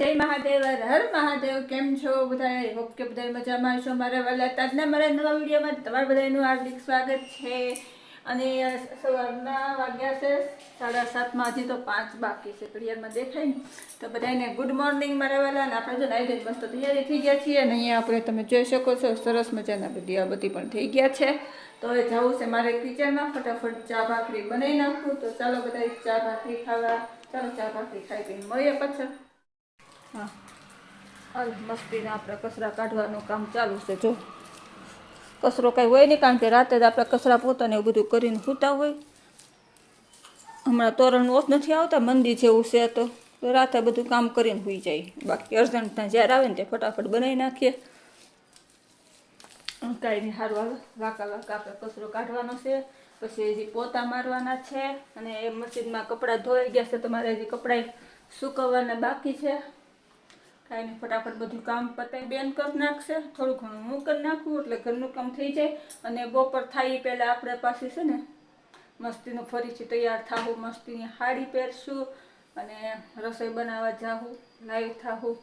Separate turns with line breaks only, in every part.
જય મહાદેવ, હર મહાદેવ, કેમ છો બધા હોપ કે બધા મજામાં છો મારા વાલા તાજના મારા નવા વિડીયોમાં તમારા બધાનું હાર્દિક સ્વાગત છે. અને સવારના વાગ્યા છે, સાડા સાતમાં. હજી તો પાંચ બાકી છે. ક્લિયરમાં દેખાય ને? તો બધાને ગુડ મોર્નિંગ મારા વાલા. અને આપણે જો નાઈ બસ મસ્ત તૈયારી થઈ ગયા છીએ અને અહીંયા આપણે તમે જોઈ શકો છો, સરસ મજાના બધી આ બધી પણ થઈ ગયા છે. તો હવે જવું છે મારે કિચનમાં. ફટાફટ ચા ભાખરી બનાવી નાખું. તો ચાલો બધા ચા ભાખરી ખાવા. ચાલો ચા ભાખરી ખાઈ પીને મળીએ પાછળ હા. હાલ, મસ્તીને આપણે કચરા કાઢવાનું કામ ચાલુ છે, જો. કચરો કાંઈ હોય નહીં, કારણ કે રાતે જ આપણે કચરા પોતાને એવું બધું કરીને સૂતા હોય. હમણાં તોરણ ઓફ નથી આવતા, મંદી જેવું છે તો તો રાતે બધું કામ કરીને હોઈ જાય. બાકી અર્જન્ટના જ્યારે આવે ને તે ફટાફટ બનાવી નાખીએ. કાંઈ નહીં હાલો. વાંકા વાંકા આપણે કચરો કાઢવાનો છે. પછી હજી પોતા મારવાના છે અને એ મશીનમાં કપડાં ધોઈ ગયા છે તમારે હજી કપડાં સુકવવાના બાકી છે. કાંઈ નહીં ફટાફટ બધું કામ પતાવી બેન કરી નાખશે. થોડું ઘણું હું કરી નાખું, એટલે ઘરનું કામ થઈ જાય. અને બપોર થાય એ પહેલાં આપણે પાસે છે ને, મસ્તીનું ફરીથી તૈયાર થાવું મસ્તીની સાડી પહેરશું અને રસોઈ બનાવવા જાવું લાઈવ થાવું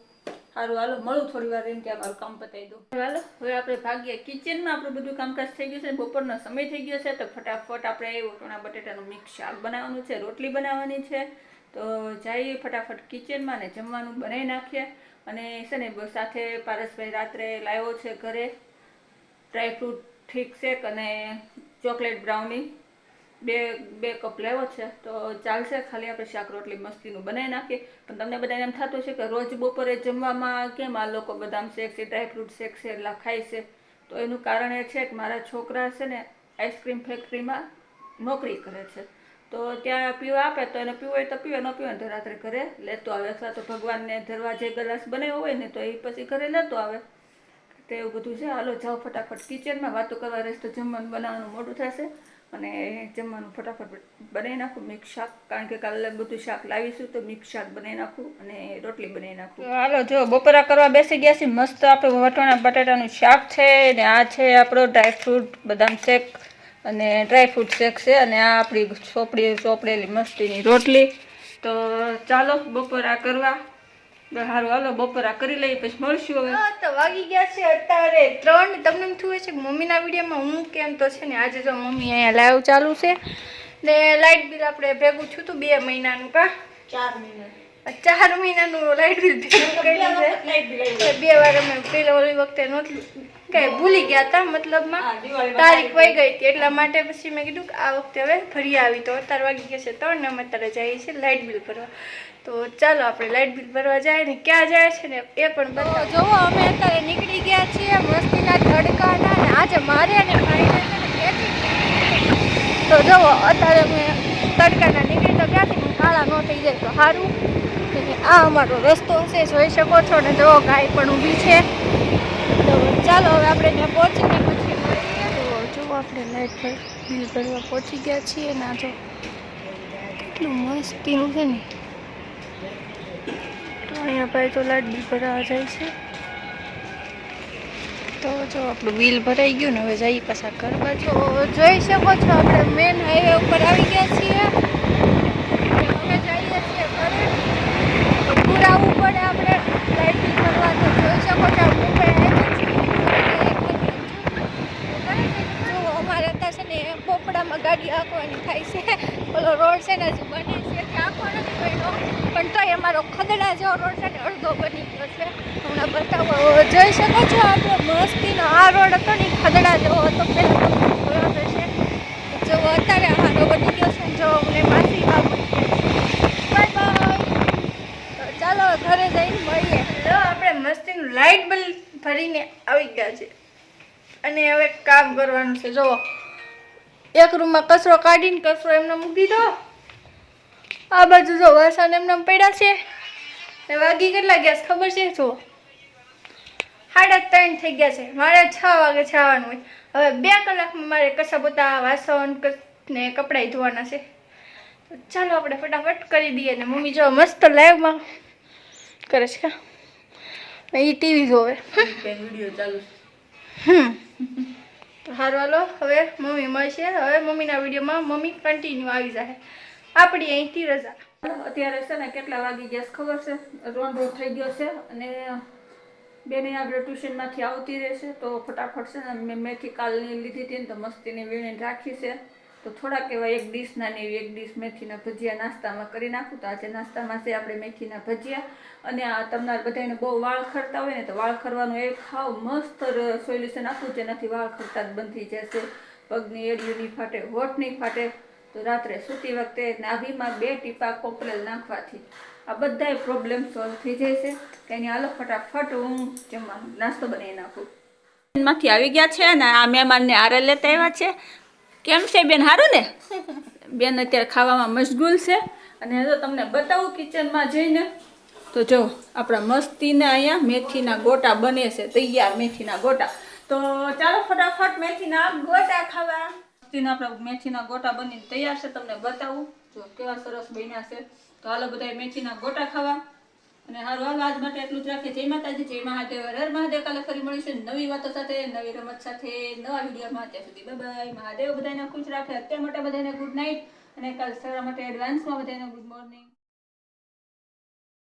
સારું હાલો, મળું થોડી વાર એમ કે અમારું કામ પતાવી દઉં. હાલો, હવે આપણે ભાગીએ કિચનમાં. આપણું બધું કામકાજ થઈ ગયું છે, બપોરનો સમય થઈ ગયો છે, તો ફટાફટ આપણે વટોણા બટેટાનું મિક્સ શાક બનાવવાનું છે, રોટલી બનાવવાની છે. તો જઈએ ફટાફટ કિચનમાં ને જમવાનું બનાવી નાખીએ. અને છે ને સાથે પારસભાઈ રાત્રે લાવ્યો છે ઘરે. ડ્રાયફ્રૂટ ઠીક શેક અને ચોકલેટ બ્રાઉની બે બે કપ લેવો છે. તો ચાલશે, ખાલી આપણે શાક રોટલી મસ્તીનું બનાવી નાખીએ. પણ તમને બધાને એમ થતું છે કે રોજ બપોરે જમવામાં કેમ આ લોકો બદામ શેક છે ડ્રાયફ્રૂટ શેક છે ખાય છે. તો એનું કારણ એ છે કે મારા છોકરા છે ને આઈસ્ક્રીમ ફેક્ટરીમાં નોકરી કરે છે. તો ત્યાં પીવા આપે તો એને પીવો તો પીવે, ન પીવે તો રાત્રે ઘરે લેતો આવે. અથવા તો ભગવાનને ધરવા જે ગ્લાસ બનાવ્યો હોય ને તો એ પછી ઘરે લેતો આવે. તો એવું બધું છે. હાલો, જાઓ ફટાફટ કિચનમાં. વાતો કરવા રહીશ તો જમવાનું બનાવવાનું મોટું થશે. અને જમવાનું ફટાફટ બનાવી નાખું. મિક્સ શાક. કારણ કે કાલે બધું શાક લાવીશું તો મિક્સ શાક બનાવી નાખું અને રોટલી બનાવી નાખું. હાલો, જો બપોરા કરવા બેસી ગયા છીએ. મસ્ત આપણે વટાણા, બટાટાનું શાક છે ને આ છે આપણો ડ્રાયફ્રૂટ, બદામ શેક. અને ડ્રાયફ્રૂટ શેક છે અને આ આપણી ચોપડી ચોપડેલી મસ્તીની રોટલી. તો ચાલો બપોરા કરવા. સારું હાલો બપોરા કરી લઈએ પછી મળશું હવે.
તો વાગી ગયા છે અત્યારે ત્રણ. તમને એમ થયું છે કે મમ્મીના વિડીયોમાં હું કેમ તો છે ને આજે જો મમ્મી અહીંયા લાઈવ ચાલુ છે. ને લાઇટ બિલ આપણે ભેગું થયું હતું બે મહિનાનું કા?
ચાર મિનિટ
ચાર મહિનાનું લાઇટ બિલ છે. બે વાર અમે પેલા ઓલી વખતે નહોતું કઈ ભૂલી ગયા હતા મતલબમાં. તારીખ વહી ગઈ હતી એટલા માટે પછી મેં કીધું કે આ વખતે હવે ફરી આવી. તો અત્યારે વાગી ગયા છે ત્રણ ને અમે અત્યારે જઈએ છીએ લાઇટ બિલ ભરવા. તો ચાલો આપણે લાઇટ બિલ ભરવા જાય ને ક્યાં જાય છે ને એ પણ બતાવો. જોવો અમે અત્યારે નીકળી ગયા છીએ મસ્તીના તડકાના ને આજે મારે અને ભાઈને તો જોવો અત્યારે અમે તડકાના નીકળી તો ક્યાંથી કાળા ન થઈ જાય તો સારું આ અમારો રસ્તો છે, જોઈ શકો છો ને જો ગાય પણ ઊભી છે. તો ચાલો હવે આપણે ત્યાં પહોંચીને પછી મળીએ. આપણે લાઈટ પર બિલ ભરવા પહોંચી ગયા છીએ, ને જો કેટલું મસ્તીનું છે ને. તો અહીંયા ભાઈ તો લાઈટ બિલ ભરાવા જાય છે. તો જો આપણું બિલ ભરાઈ ગયું ને, હવે જઈએ પાછા ઘર જો જોઈ શકો છો, આપણે મેન હાઈવે ઉપર આવી ગયા છીએ હવે જઈએ છીએ ઘરે તો દૂર આવવું પડે આપણે લાઈટ બિલ ભરવા તો જોઈ શકો છો આપણે મુંબઈ હાઈવે છે જો અમારે ત્યાં છે ને પોપડામાં ગાડી આંકવાની થાય છે. ઓલો રોડ છે ને હજુ બની છે. ત્યાં આંકવો નથી બન્યો પણ તોય અમારો ખદડા જેવો રોડ છે ને, અડધો બની ગયો છે. હમણાં બતાવો. જોઈ શકો છો આપણે મસ્તીનો આ રોડ હતો ને, ખદડા જેવો હતો. પહેલાં બરાબર છે જો અત્યારે અમારો બની ગયો છે જો અમને માસી બાબુ બાય ચાલો ઘરે જઈને મળીએ. આપણે મસ્તીનું લાઇટ બિલ ભરીને આવી ગયા છે અને હવે કામ કરવાનું છે, જુઓ. એક રૂમમાં કચરો કાઢીને કચરો એમને મૂકી દીધો આ બાજુ જો વાસણ એમને પડ્યા છે. ને વાગી કેટલા ગયા ખબર છે? જો સાડા ત્રણ થઈ ગયા છે. મારે છ વાગે જવાનું હોય. હવે બે કલાકમાં મારે કશા પોતા વાસણ ને કપડાં ધોવાના છે. તો ચાલો આપણે ફટાફટ કરી દઈએ ને મમ્મી જો મસ્ત લાઈવમાં કરે છે. એ ટીવી જોવે.
વીડિયો ચાલુ
હમ. તો હાલો. હવે મમ્મી મળશે. હવે મમ્મીના વિડીયોમાં મમ્મી કન્ટિન્યુ આવી જાય આપણી અહીંથી રજા.
અત્યારે છે ને કેટલા વાગી ગયા ખબર છે? રોંઢો થઈ ગયો છે અને બેને આપણે ટ્યુશનમાંથી આવતી રહેશે તો ફટાફટ છે ને મેં મેથી કાલની લીધી હતી ને તો મસ્તીની વીણીને રાખી છે. તો થોડાક એવા એક ડીશ નાની એવી એક ડીશ મેથીના ભજીયા નાસ્તામાં કરી નાખું. તો આજે નાસ્તામાં છે આપણે મેથીના ભજીયા. અને આ તમને બધાને બહુ વાળ ખરતા હોય ને તો વાળ ખરવાનું એ ખાવ મસ્ત સોલ્યુશન આપું જેનાથી વાળ ખરતા જ બંધ થઈ જશે. પગની એડિયું નહીં ફાટે, હોઠ નહીં ફાટે. તો રાત્રે સૂતી વખતે નાભીમાં બે ટીપા કોપરેલ નાખવાથી આ બધાય પ્રોબ્લેમ સોલ્વ થઈ જાય છે કે એની હાલો ફટાફટ હું જમવાનું નાસ્તો બનાવી નાખું. માંથી આવી ગયા છે ને આ મહેમાનને આરે લેતા આવ્યા છે. કેમ છે બેન? સારું ને? બેન અત્યારે ખાવામાં મશગુલ છે. અને તો તમને બતાવું કિચનમાં જઈને, તો જો આપણા મસ્તીના અહીંયા મેથીના ગોટા બને છે, તૈયાર મેથીના ગોટા. તો ચાલો ફટાફટ મેથીના ગોટા ખાવા. મસ્તીના આપણા મેથીના ગોટા બનીને તૈયાર છે, તમને બતાવું. જો કેવા સરસ બન્યા છે. તો હાલો બધા મેથીના ગોટા ખાવા. અને હારું, હાલો, આજ માટે એટલું જ રાખીએ. જય માતાજી, જય મહાદેવ. હર મહાદેવ, કાલે ફરી મળીશું નવી વાતો સાથે, નવી રમત સાથે, નવા વિડીયોમાં. ત્યાં સુધી બાય મહાદેવ બધાને ખુશ રાખે. અત્યાર માટે બધાને ગુડ નાઇટ અને કાલ સવાર માટે એડવાન્સમાં બધાને ગુડ મોર્નિંગ